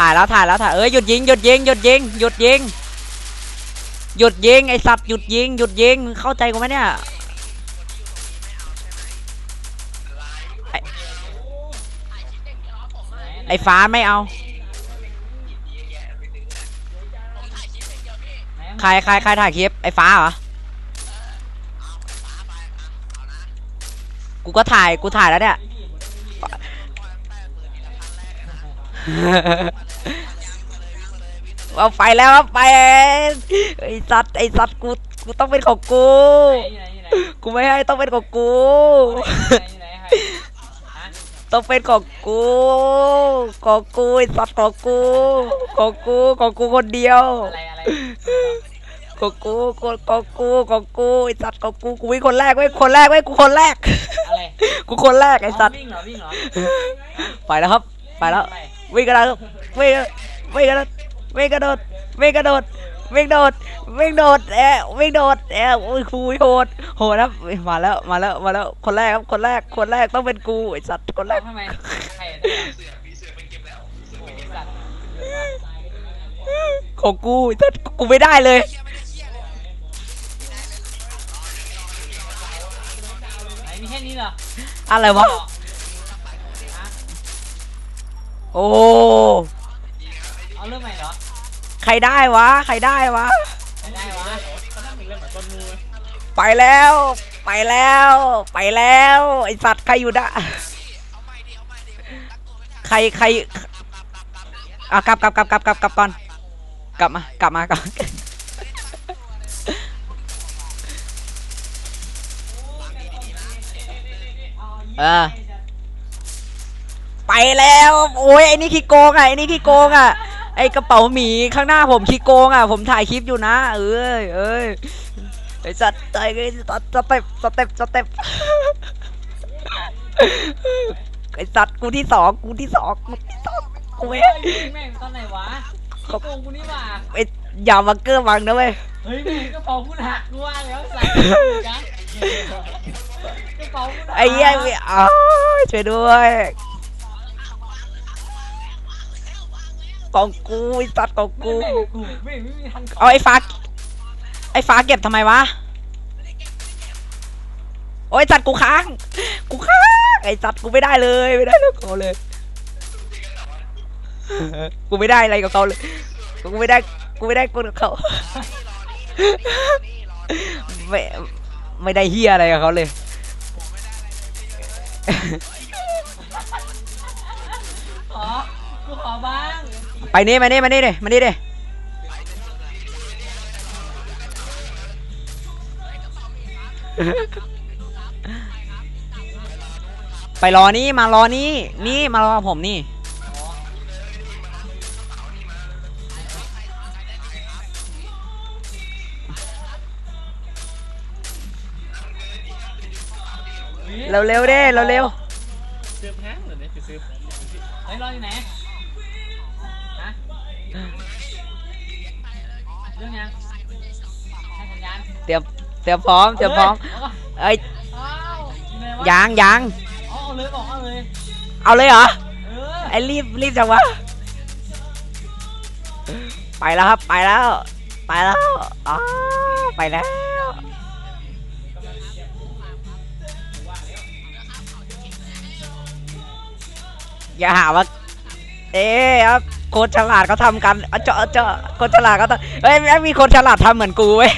ถ่ายแล้วถ่ายแล้วถ่ายเอ้ยหยุดยิงหยุดยิงหยุดยิงหยุดยิงหยุดยิงไอสัตว์หยุดยิงหยุดยิงเข้าใจกูไหมเนี่ยไอ้ไอฟ้าไม่เอาใครใครใครถ่ายคลิปไอฟ้าเหรอกูก็ถ่ายกูถ่ายแล้วเนี่ย เอาไปแล้วเอาไปไอสัตว์ไอสัตว์กูกูต้องเป็นของกูไหนอยู่ไหนกูไม่ให้ต้องเป็นของกูอยู่ไหนอยู่ไหนใครฮะต้องเป็นของกูของกูไอสัตว์ของกูของกูของกูคนเดียวอะไรอะไรของกูของของกูของกูไอสัตว์ของกูกูวิ่งคนแรกเว้ยคนแรกเว้ยกูคนแรกอะไรกูคนแรกไอสัตว์วิ่งเหรอวิ่งเหรอไปแล้วครับ ไปแล้วไปวิ่งกระโด ดวิ่งวิ่งกระโดดวิ่งกระโดดวิ่งกระโดดวิ่งโดดวิ่งโดดเอะวิ่งโดดเอะอุ้ยคุยโหดโหดครับมาแล้วมาแล้วมาแล้วคนแรกครับคนแรกคนแรกต้องเป็นกูไอสัตว์คนแรกทำไมใครได้โอ้ยสัตว์ของกูไอ้สัตว์กูไม่ได้เลยไหนมีแค่นี้เหรอ อะไรวะ โอ้ เอาเรื่องใหม่เหรอใครได้วะ ใครได้วะ ไม่ได้วะไปแล้ว ไปแล้ว ไปแล้ว ไอสัตว์ใครอยู่ด้ะใครใครอะกลับกลับกลับกลับกลับกลับก่อนกลับมากลับมากลับเออไปแล้ว โอ้ยไอ้นี่ขี้โกงอะไอ้นี่ขี้โกงอะ ไอ้กระเป๋าหมีข้างหน้าผมขี้โกงอะ ผมถ่ายคลิปอยู่นะ เอ้ยเอ้ยไอ้สัตว์ไอ้สเต็ปสเต็ปสเต็ปไอ้สัตว์กูที่สองกูที่สองกูที่สองกูไม่เฮ้ยแม่งตอนไหนวะขี้โกงกูนี่หว่าไอ้อย่ามาเกอร์วังนะเว้ยเฮ้ยแม่งกระเป๋าคุณหักกูว่าแล้วใส่กันกระเป๋าคุณหักไอ้เหี้ยไม่อ้าวช่วยด้วย ของกูไอ้สัตว์ของไม่กูแม่งกูไม่ไม่มีทันเอาไอ้ฟ้าไอ้ฟ้าเก็บทำไมวะโอ้ยจัดกูค้างกูค้างไอ้จัดกูไม่ได้เลยไม่ได้เลยเขาเลยกูไม่ได้อะไรกับเขาเลยกูไม่ได้กูไม่ได้กูกับเขาไม่ไม่ได้เฮียอะไรกับเขาเลยขอกูขอบ้าง ไปนี่มานี่มานี่ดิมานี่ดิไปรอนี่มารอนี่นี่มารอผมนี่เร็วเร็วๆดิเร็วเร็วซื้อแพงหรือเนี่ยซื้อเฮ้รออยู่ไหน เรื่องยังให้สัญญาณๆเตรียมเตรียมพร้อมเตรียมพร้อมเอ้ยเอ้ยอ้าวอยู่ไหนวะยังยังเอาเอาเลยบอกเอาเลยเอาเลยเหรอเออไอ้รีบรีบจังวะไปแล้วครับไปแล้ว ไปแล้วอ๋อไปแล้วอย่าหาว่าเอ๊ะครับ คนฉลาดเขาทำกันเอาเจาะเอาเจาะคนฉลาดเขาทำเฮ้ยแม่งมีคนฉลาดทำเหมือนกูเว้ย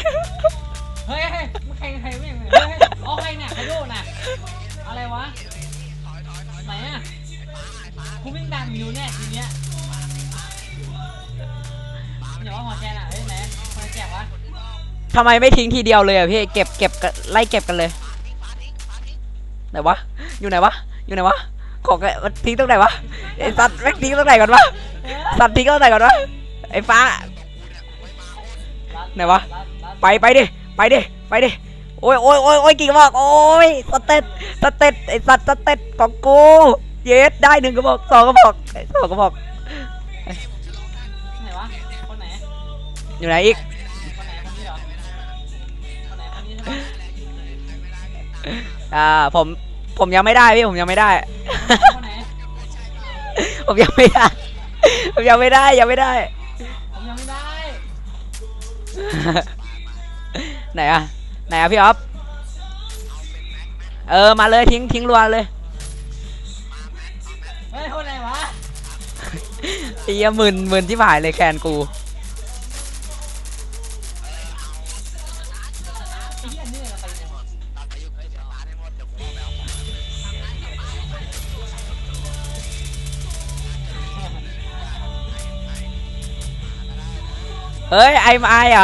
เฮ้ยเฮ้ยมึงใครใครไม่เฮ้ยเฮ้ยเอาใครเนี่ยใครโดนน่ะอะไรวะไหนอะกูวิ่งตามอยู่เนี่ยทีเนี้ยเดี๋ยวว่าหัวแกน่ะเฮ้ยไหนหัวแกวะทำไมไม่ทิ้งทีเดียวเลยอะพี่เก็บเก็บกันไล่เก็บกันเลยไหนวะอยู่ไหนวะอยู่ไหนวะของแกมันทิ้งตรงไหนวะไอ้สัตว์แม่งทิ้งตรงไหนก่อนวะเอ๊ะสั ตว์ทิ้งตรงไหนก่อนวะไอ้ฟ้าไหนวะรัดรัดไปไปดิไปดิไปดิโอ้ยโอ้ยโอ้ยโอ้ยกิ่งบอกโอ้ยสเต็ดสเต็ดไอ้สัตว์สเต็ดของกูเยสได้หนึ่งกระบอกสองกระบอกไอ้สองกระบอกไหนวะคนไหนอยู่ไหนอีกคนไหนคนนี้เหรอคนไหนคนนี้ใช่ไหมอ่าผมผมยังไม่ได้พี่ผมยังไม่ได้คนไหนผมยังไม่ได้ ผมยังไม่ได้ยังไม่ได้ ผมยังไม่ได้ ไหนอะไหนอะพี่ออฟเออมาเลยทิ้งทิ้งรัวเลยเฮ้ยคนไหนวะไอ้เหี้ยหมื่นหมื่นที่ผ่ายเลยแคนกูไอ้เหี้ยเนี่ยอะไรเนี่ย เฮ้ยไอมาไอเ